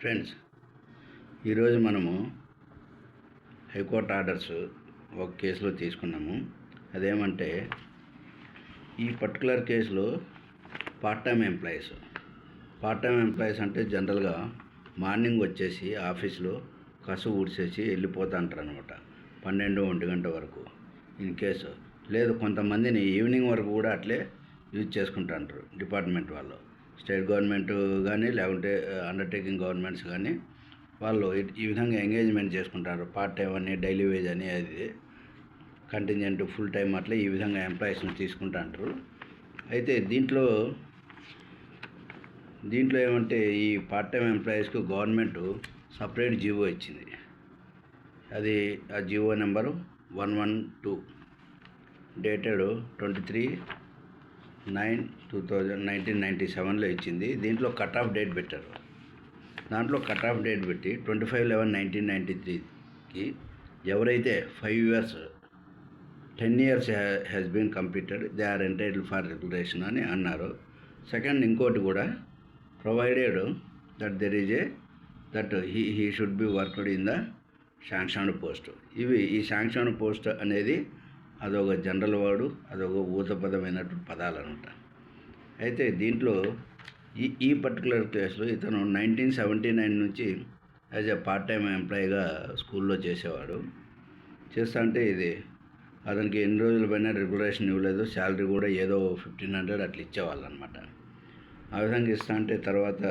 Friends ఈరోజు మనము high court orders ఒక కేసులో తీసుకున్నాము. అదేమంటే ఈ పర్టికులర్ కేసులో part time employees. Part time employees అంటే జనరల్గా మార్నింగ్ వచ్చేసి ఆఫీస్లో కసు ఊడ్చేసి వెళ్ళిపోతా అంటారు అనమాట పన్నెండు ఒంటి గంట వరకు ఇన్ కేసు. లేదు కొంతమందిని ఈవినింగ్ వరకు కూడా అట్లే యూజ్ చేసుకుంటా అంటారు డిపార్ట్మెంట్ వాళ్ళు. స్టేట్ గవర్నమెంట్ కానీ లేకుంటే అండర్టేకింగ్ గవర్నమెంట్స్ కానీ వాళ్ళు ఈ విధంగా ఎంగేజ్మెంట్ చేసుకుంటారు. పార్ట్ టైం అని డైలీ వేజ్ అని అది కంటింజెంట్ ఫుల్ టైం అట్లా ఈ విధంగా ఎంప్లాయీస్ని తీసుకుంటాంటారు అయితే దీంట్లో దీంట్లో ఏమంటే ఈ పార్ట్ టైం ఎంప్లాయీస్కు గవర్నమెంట్ సపరేట్ జీవో ఇచ్చింది. అది ఆ GO number one one two dated twenty three nine two thousand nineteen ninety సెవెన్లో ఇచ్చింది. దీంట్లో కట్ ఆఫ్ డేట్ పెట్టారు. దాంట్లో కట్ ఆఫ్ డేట్ పెట్టి twenty five eleven nineteen ninety త్రీకి ఎవరైతే five years ten years has been completed they are entitle for regulation అని అన్నారు. సెకండ్ ఇంకోటి కూడా provided that there is a that he he should be worked in the sanction post ఇవి ఈ sanction post అనేది అదొక జనరల్ వాడు అదొక ఊతపదమైనటువంటి పదాలు అనమాట అయితే దీంట్లో ఈ ఈ పర్టికులర్ కేసులో ఇతను నైన్టీన్ సెవెంటీ నైన్ నుంచి యాజ్ ఎ పార్ట్ టైం ఎంప్లాయీగా స్కూల్లో చేసేవాడు. చేస్తా అంటే ఇది అతనికి ఎన్ని రోజుల పైన రెగ్యులేషన్ ఇవ్వలేదు శాలరీ కూడా ఏదో ఫిఫ్టీన్ హండ్రెడ్ అట్లా ఇచ్చేవాళ్ళు అనమాట ఆ విధంగా ఇస్తా అంటే తర్వాత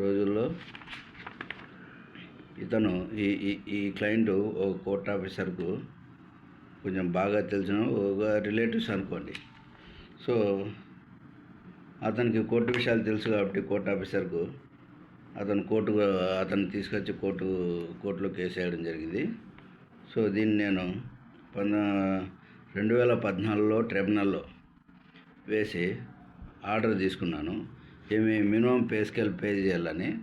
రోజుల్లో ఇతను ఈ ఈ ఈ క్లయింట్ ఒక కోర్ట్ ఆఫీసర్కు కొంచెం బాగా తెలిసిన ఒక రిలేటివ్స్ అనుకోండి. సో అతనికి కోర్టు విషయాలు తెలుసు కాబట్టి కోర్ట్ ఆఫీసర్కు అతను కోర్టు అతను తీసుకొచ్చి కోర్టు కోర్టులో కేసు వేయడం జరిగింది. సో దీన్ని నేను పంద రెండు వేల పద్నాలుగులో ట్రిబ్యునల్లో వేసి ఆర్డర్ తీసుకున్నాను. ఏమి మినిమం పే స్కేల్ పే చేయాలని.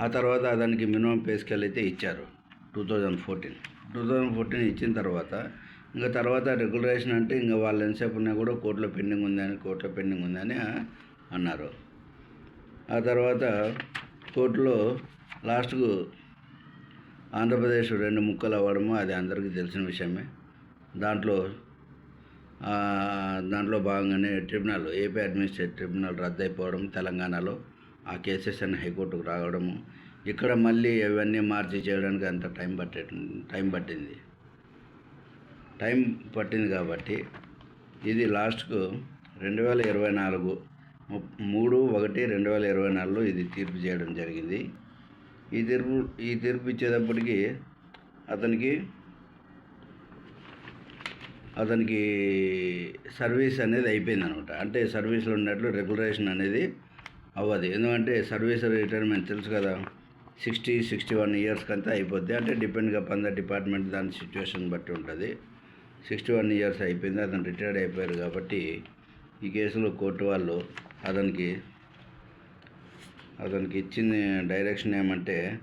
ఆ తర్వాత అతనికి మినిమం పే స్కేల్ అయితే ఇచ్చారు. Two thousand fourteen. Two thousand fourteen ఇచ్చిన తర్వాత ఇంకా తర్వాత రెగ్యులేషన్ అంటే ఇంకా వాళ్ళు ఎంతసేపు ఉన్నా కూడా కోర్టులో పెండింగ్ ఉందని కోర్టులో పెండింగ్ ఉందని అన్నారు. ఆ తర్వాత కోర్టులో లాస్ట్కు ఆంధ్రప్రదేశ్ రెండు ముక్కలు అవ్వడము అది అందరికీ తెలిసిన విషయమే. దాంట్లో దాంట్లో భాగంగానే ట్రిబ్యునల్ ఏపీ అడ్మినిస్ట్రేటివ్ ట్రిబ్యునల్ రద్దు అయిపోవడం తెలంగాణలో ఆ కేసెస్ అన్ని హైకోర్టుకు రావడము. ఇక్కడ మళ్ళీ ఇవన్నీ మార్చి చేయడానికి అంత టైం పట్టే టైం పట్టింది. టైం పట్టింది కాబట్టి ఇది లాస్ట్కు రెండు వేల ఇరవై నాలుగు మూడు ఒకటి రెండు వేల ఇరవై నాలుగులో ఇది తీర్పు చేయడం జరిగింది. ఈ తీర్పు ఈ తీర్పు ఇచ్చేటప్పటికి అతనికి అతనికి సర్వీస్ అనేది అయిపోయింది అనమాట అంటే సర్వీస్లో ఉన్నట్లు రెగ్యులేషన్ అనేది అవ్వదు. ఎందుకంటే సర్వీస్ రిటైర్మెంట్ తెలుసు కదా సిక్స్టీ సిక్స్టీ వన్ ఇయర్స్కి అంతా అయిపోద్ది. అంటే డిపెండ్గా పంద డిపార్ట్మెంట్ దాని సిచ్యువేషన్ బట్టి ఉంటుంది. సిక్స్టీ వన్ ఇయర్స్ అయిపోయింది అతను రిటైర్డ్ అయిపోయారు కాబట్టి ఈ కేసులో కోర్టు వాళ్ళు అతనికి అతనికి ఇచ్చిన డైరెక్షన్ ఏమంటే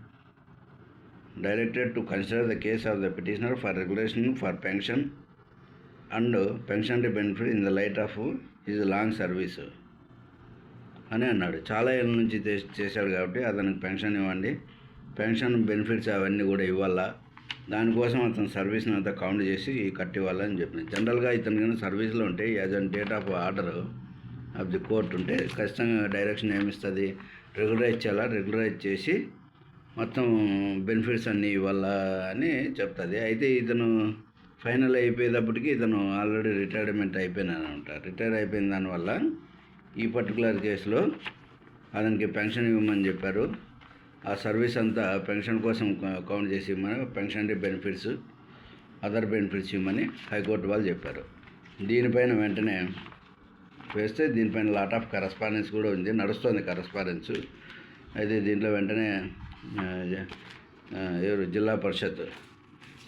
directed to consider the case of the petitioner for regulation for pension and pension benefit in the light of is long service అని అన్నాడు. చాలా ఏళ్ళ నుంచి చేశాడు కాబట్టి అతనికి పెన్షన్ ఇవ్వండి. పెన్షన్ బెనిఫిట్స్ అవన్నీ కూడా ఇవ్వాలా? దానికోసం అతను సర్వీస్ని అంతా కౌంట్ చేసి కట్టి ఇవ్వాలని చెప్పింది జనరల్గా ఇతను కానీ సర్వీస్లో ఉంటే as on date of order of the court ఉంటే ఖచ్చితంగా డైరెక్షన్ ఏమిస్తుంది? రెగ్యులరైజ్ చేయాలా? రెగ్యులరైజ్ చేసి మొత్తం బెనిఫిట్స్ అన్నీ ఇవ్వాలా అని చెప్తుంది. అయితే ఇతను ఫైనల్ అయిపోయేటప్పటికి ఇతను ఆల్రెడీ రిటైర్మెంట్ అయిపోయినాను రిటైర్ అయిపోయిన దానివల్ల ఈ పర్టికులర్ కేసులో అతనికి పెన్షన్ ఇవ్వమని చెప్పారు. ఆ సర్వీస్ అంతా పెన్షన్ కోసం కౌంట్ చేసి ఇవ్వమని పెన్షన్ బెనిఫిట్స్ అదర్ బెనిఫిట్స్ ఇవ్వమని హైకోర్టు వాళ్ళు చెప్పారు. దీనిపైన వెంటనే వేస్తే దీనిపైన లాట్ ఆఫ్ కరస్పాండెన్స్ కూడా ఉంది నడుస్తుంది కరస్పాండెన్స్ అయితే దీంట్లో వెంటనే ఎవరు Zilla Parishad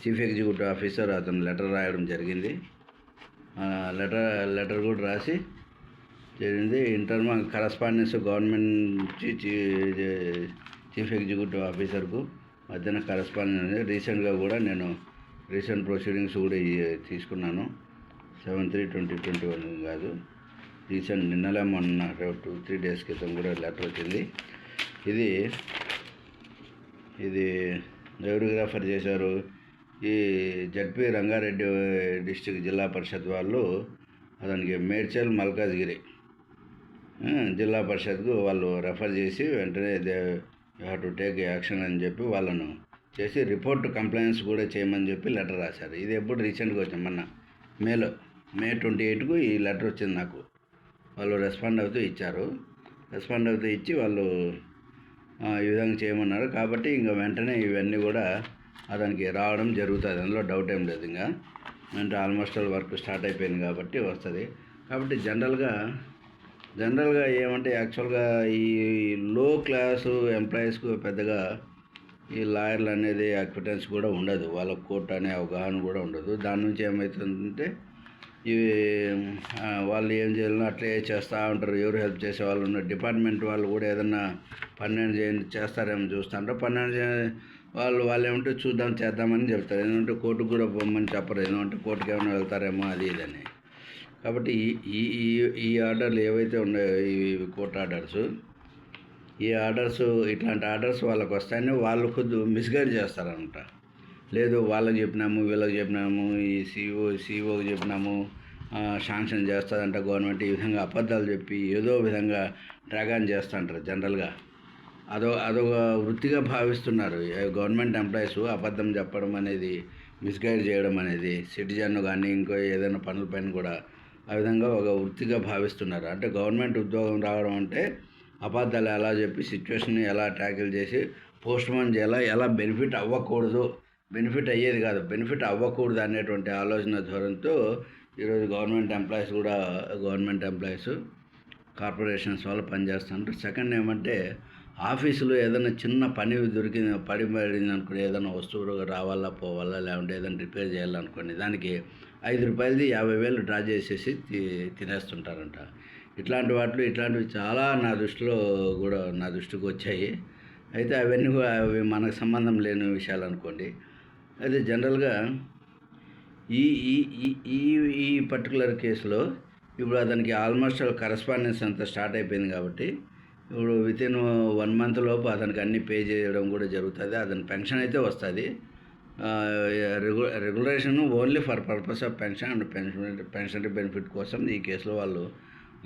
chief executive officer అతను లెటర్ రాయడం జరిగింది. ఆ, లెటర్ లెటర్ కూడా రాసి జరిగింది. ఇంటర్మ్ కరస్పాండెన్స్ గవర్నమెంట్ నుంచి చీఫ్ ఎగ్జిక్యూటివ్ ఆఫీసర్కు మధ్యన కరస్పాండెన్స్ రీసెంట్గా కూడా నేను రీసెంట్ ప్రొసీడింగ్స్ కూడా ఈ- తీసుకున్నాను. Seven three twenty twenty one కాదు. రీసెంట్ నిన్నలే మొన్న టూ త్రీ డేస్ క్రితం కూడా లెటర్ వచ్చింది. ఇది ఇది ఎవరు రెఫర్ చేశారు? ఈ జడ్పి రంగారెడ్డి డిస్టిక్ జిల్లా పరిషత్ వాళ్ళు అతనికి మేడ్చల్ మల్కాజ్గిరి జిల్లా పరిషత్కు వాళ్ళు రెఫర్ చేసి వెంటనే you have to take action అని చెప్పి వాళ్ళను చేసి రిపోర్ట్ కంప్లైంట్స్ కూడా చేయమని చెప్పి లెటర్ రాశారు. ఇది ఎప్పుడు రీసెంట్గా వచ్చింది? మొన్న మేలో మే ట్వంటీ ఎయిట్కు ఈ లెటర్ వచ్చింది నాకు. వాళ్ళు రెస్పాండ్ అవుతూ ఇచ్చారు. రెస్పాండ్ అవుతూ ఇచ్చి వాళ్ళు ఈ విధంగా చేయమన్నారు. కాబట్టి ఇంకా వెంటనే ఇవన్నీ కూడా అతనికి రావడం జరుగుతుంది. అందులో డౌట్ ఏం లేదు ఇంకా. అంటే ఆల్మోస్ట్ ఆల్ వర్క్ స్టార్ట్ అయిపోయింది కాబట్టి వస్తుంది. కాబట్టి జనరల్గా జనరల్గా ఏమంటే యాక్చువల్గా ఈ లో క్లాసు ఎంప్లాయీస్కు పెద్దగా ఈ లాయర్లు అనేది అక్విటెన్స్ కూడా ఉండదు. వాళ్ళ కోర్టు అనే అవగాహన కూడా ఉండదు. దాని నుంచి ఏమవుతుందంటే ఇవి వాళ్ళు ఏం చేయాలనో అట్లే చేస్తూ ఉంటారు. ఎవరు హెల్ప్ చేసే వాళ్ళు ఉన్నారు డిపార్ట్మెంట్ వాళ్ళు కూడా ఏదన్నా పన్నెండు చేయండి చేస్తారేమో చూస్తుంటారు పన్నెండు చే- వాళ్ళు వాళ్ళు ఏమంటే చూద్దాం చేద్దామని చెప్తారు. ఎందుకంటే కోర్టుకు కూడా పోమని చెప్పరు. ఎందుకంటే కోర్టుకి ఏమైనా వెళ్తారేమో అది ఇదని కాబట్టి ఈ ఈ ఈ- ఈ ఆర్డర్లు ఏవైతే ఉన్నాయో ఈ కోర్ట్ ఆర్డర్స్ ఈ ఆర్డర్స్ ఇట్లాంటి ఆర్డర్స్ వాళ్ళకి వస్తాయని వాళ్ళు కొద్ది మిస్గైడ్ చేస్తారనమాట. లేదు వాళ్ళకి చెప్పినాము వీళ్ళకి చెప్పినాము ఈ సీఓ సీఓకి చెప్పినాము శాంక్షన్ చేస్తుందంట గవర్నమెంట్ ఈ విధంగా అబద్ధాలు చెప్పి ఏదో విధంగా డ్రాగాన్ చేస్తుంటారు జనరల్గా. అదో అదొక వృత్తిగా భావిస్తున్నారు. గవర్నమెంట్ ఎంప్లాయీస్ అబద్ధం చెప్పడం అనేది మిస్గైడ్ చేయడం అనేది సిటిజన్ కానీ ఇంకో ఏదైనా పనులపైన కూడా ఆ విధంగా ఒక వృత్తిగా భావిస్తున్నారు. అంటే గవర్నమెంట్ ఉద్యోగం రావడం అంటే అబద్ధాలు ఎలా చెప్పి సిచ్యువేషన్ని ఎలా ట్యాకిల్ చేసి పోస్ట్ పోన్ చేయాలా ఎలా బెనిఫిట్ అవ్వకూడదు బెనిఫిట్ అయ్యేది కాదు బెనిఫిట్ అవ్వకూడదు అనేటువంటి ఆలోచన ధోరణితో ఈరోజు గవర్నమెంట్ ఎంప్లాయీస్ కూడా గవర్నమెంట్ ఎంప్లాయీస్ కార్పొరేషన్స్ వాళ్ళు పనిచేస్తుంటారు సెకండ్ ఏమంటే ఆఫీసులో ఏదైనా చిన్న పని దొరికింది పడి పడింది ఏదైనా వస్తువు రావాలా పోవాలా లేకుంటే ఏదైనా రిపేర్ చేయాలనుకోండి దానికి ఐదు రూపాయలది యాభై వేలు డ్రా చేసేసి తి తినేస్తుంటారంట. ఇట్లాంటి వాటిలో ఇట్లాంటివి చాలా నా దృష్టిలో కూడా నా దృష్టికి వచ్చాయి. అయితే అవన్నీ కూడా అవి మనకు సంబంధం లేని విషయాలు అనుకోండి. అయితే జనరల్గా ఈ ఈ ఈ ఈ పర్టికులర్ కేసులో ఇప్పుడు అతనికి ఆల్మోస్ట్ కరస్పాండెన్స్ అంతా స్టార్ట్ అయిపోయింది కాబట్టి ఇప్పుడు విత్ ఇన్ వన్ మంత్ లోపు అతనికి అన్ని పే చేయడం కూడా జరుగుతుంది. అతని పెన్షన్ అయితే వస్తుంది. రెగ్యు regulation only for purpose of pension and pension pensionary benefit కోసం ఈ కేసులో వాళ్ళు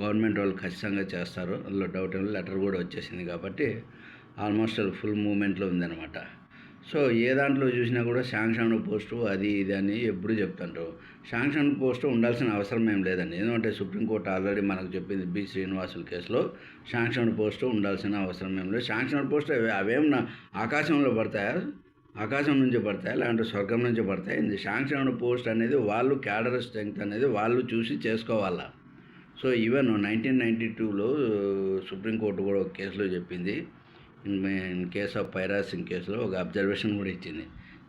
గవర్నమెంట్ వాళ్ళు ఖచ్చితంగా చేస్తారు. అందులో డౌట్ ఏం లెటర్ కూడా వచ్చేసింది కాబట్టి ఆల్మోస్ట్ ఫుల్ మూమెంట్లో ఉందన్నమాట. సో ఏ దాంట్లో చూసినా కూడా శాంక్షన్ పోస్టు అది ఇది అని ఎప్పుడు చెప్తుంటారు. శాంక్షన్ పోస్టు ఉండాల్సిన అవసరం ఏం లేదండి. ఎందుకంటే సుప్రీంకోర్టు ఆల్రెడీ మనకు చెప్పింది బి. శ్రీనివాసుల కేసులో శాంక్షన్ పోస్టు ఉండాల్సిన అవసరం ఏం లేదు. శాంక్షన్ పోస్ట్ అవేం ఆకాశంలో పడతాయా? ఆకాశం నుంచి పడతాయా? లేదంటే స్వర్గం నుంచి పడతాయి? ఇది శాంక్షన్ పోస్ట్ అనేది వాళ్ళు క్యాడర్ స్ట్రెంగ్త్ అనేది వాళ్ళు చూసి చేసుకోవాలా? సో ఈవెన్ నైన్టీన్ నైంటీ టూలో సుప్రీంకోర్టు కూడా ఒక కేసులో చెప్పింది. ఇన్ కేస్ ఆఫ్ పైరాసింగ్ కేసులో ఒక అబ్జర్వేషన్ కూడా ఇచ్చింది.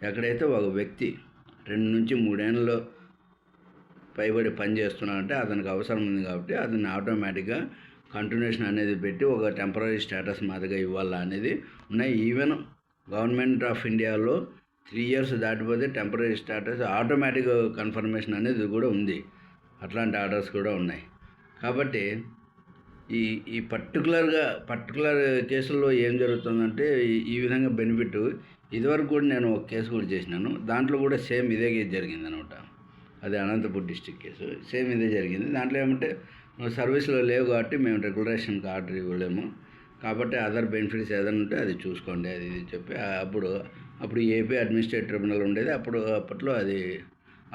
ఎక్కడైతే ఒక వ్యక్తి రెండు నుంచి మూడేళ్ళలో పైబడి పని చేస్తున్నాడంటే అతనికి అవసరం ఉంది కాబట్టి అతన్ని ఆటోమేటిక్గా కంటిన్యూషన్ అనేది పెట్టి ఒక టెంపరీ స్టేటస్ మాదిరిగా ఇవ్వాలా అనేది ఉన్నాయి. ఈవెన్ గవర్నమెంట్ ఆఫ్ ఇండియాలో త్రీ ఇయర్స్ దాటిపోతే టెంపరీ స్టేటస్ ఆటోమేటిక్ కన్ఫర్మేషన్ అనేది కూడా ఉంది. అట్లాంటి ఆర్డర్స్ కూడా ఉన్నాయి. కాబట్టి ఈ ఈ పర్టికులర్గా పర్టికులర్ కేసుల్లో ఏం జరుగుతుందంటే ఈ- విధంగా బెనిఫిట్ ఇదివరకు కూడా నేను ఒక కేసు కూడా చేసినాను. దాంట్లో కూడా సేమ్ ఇదే జరిగిందనమాట. జరిగింది అనమాట అది అనంతపూర్ డిస్టిక్ కేసు. సేమ్ ఇదే జరిగింది. దాంట్లో ఏమంటే సర్వీస్లో లేవు కాబట్టి మేము రెగ్యులేషన్కి ఆర్డర్ ఇవ్వలేము. కాబట్టి అదర్ బెనిఫిట్స్ ఏదైనా ఉంటే అది చూసుకోండి అది ఇది చెప్పి అప్పుడు అప్పుడు ఏపీ అడ్మినిస్ట్రేటివ్ ట్రిబ్యునల్ ఉండేది. అప్పుడు అప్పట్లో అది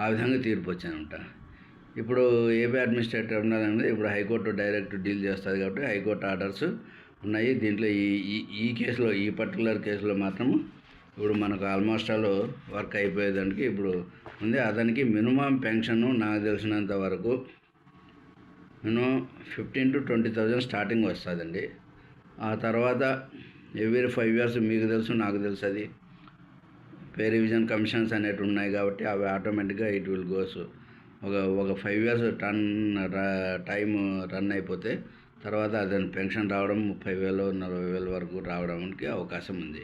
ఆ విధంగా తీర్పు వచ్చానంట ఇప్పుడు ఏపీ అడ్మినిస్ట్రేటివ్ ట్రిబ్యునల్ అనేది ఇప్పుడు హైకోర్టు డైరెక్ట్ డీల్ చేస్తుంది కాబట్టి హైకోర్టు ఆర్డర్స్ ఉన్నాయి. దీంట్లో ఈ ఈ ఈ కేసులో ఈ పర్టికులర్ కేసులో మాత్రము ఇప్పుడు మనకు ఆల్మోస్ట్ ఆల్ వర్క్ అయిపోయేదానికి ఇప్పుడు ఉంది. అతనికి మినిమం పెన్షన్ నాకు తెలిసినంత వరకు minimum fifteen to twenty thousand starting వస్తుందండి. ఆ తర్వాత ఎవ్రీ ఫైవ్ ఇయర్స్ మీకు తెలుసు నాకు తెలుసు అది పే రివిజన్ కమిషన్స్ అనేవి ఉన్నాయి కాబట్టి అవి ఆటోమేటిక్గా ఇట్ విల్ గోస్ ఒక ఒక ఫైవ్ ఇయర్స్ టన్ టైం రన్ అయిపోతే తర్వాత అతని పెన్షన్ రావడం ముప్పై వేలు నలభై వేల వరకు రావడానికి అవకాశం ఉంది.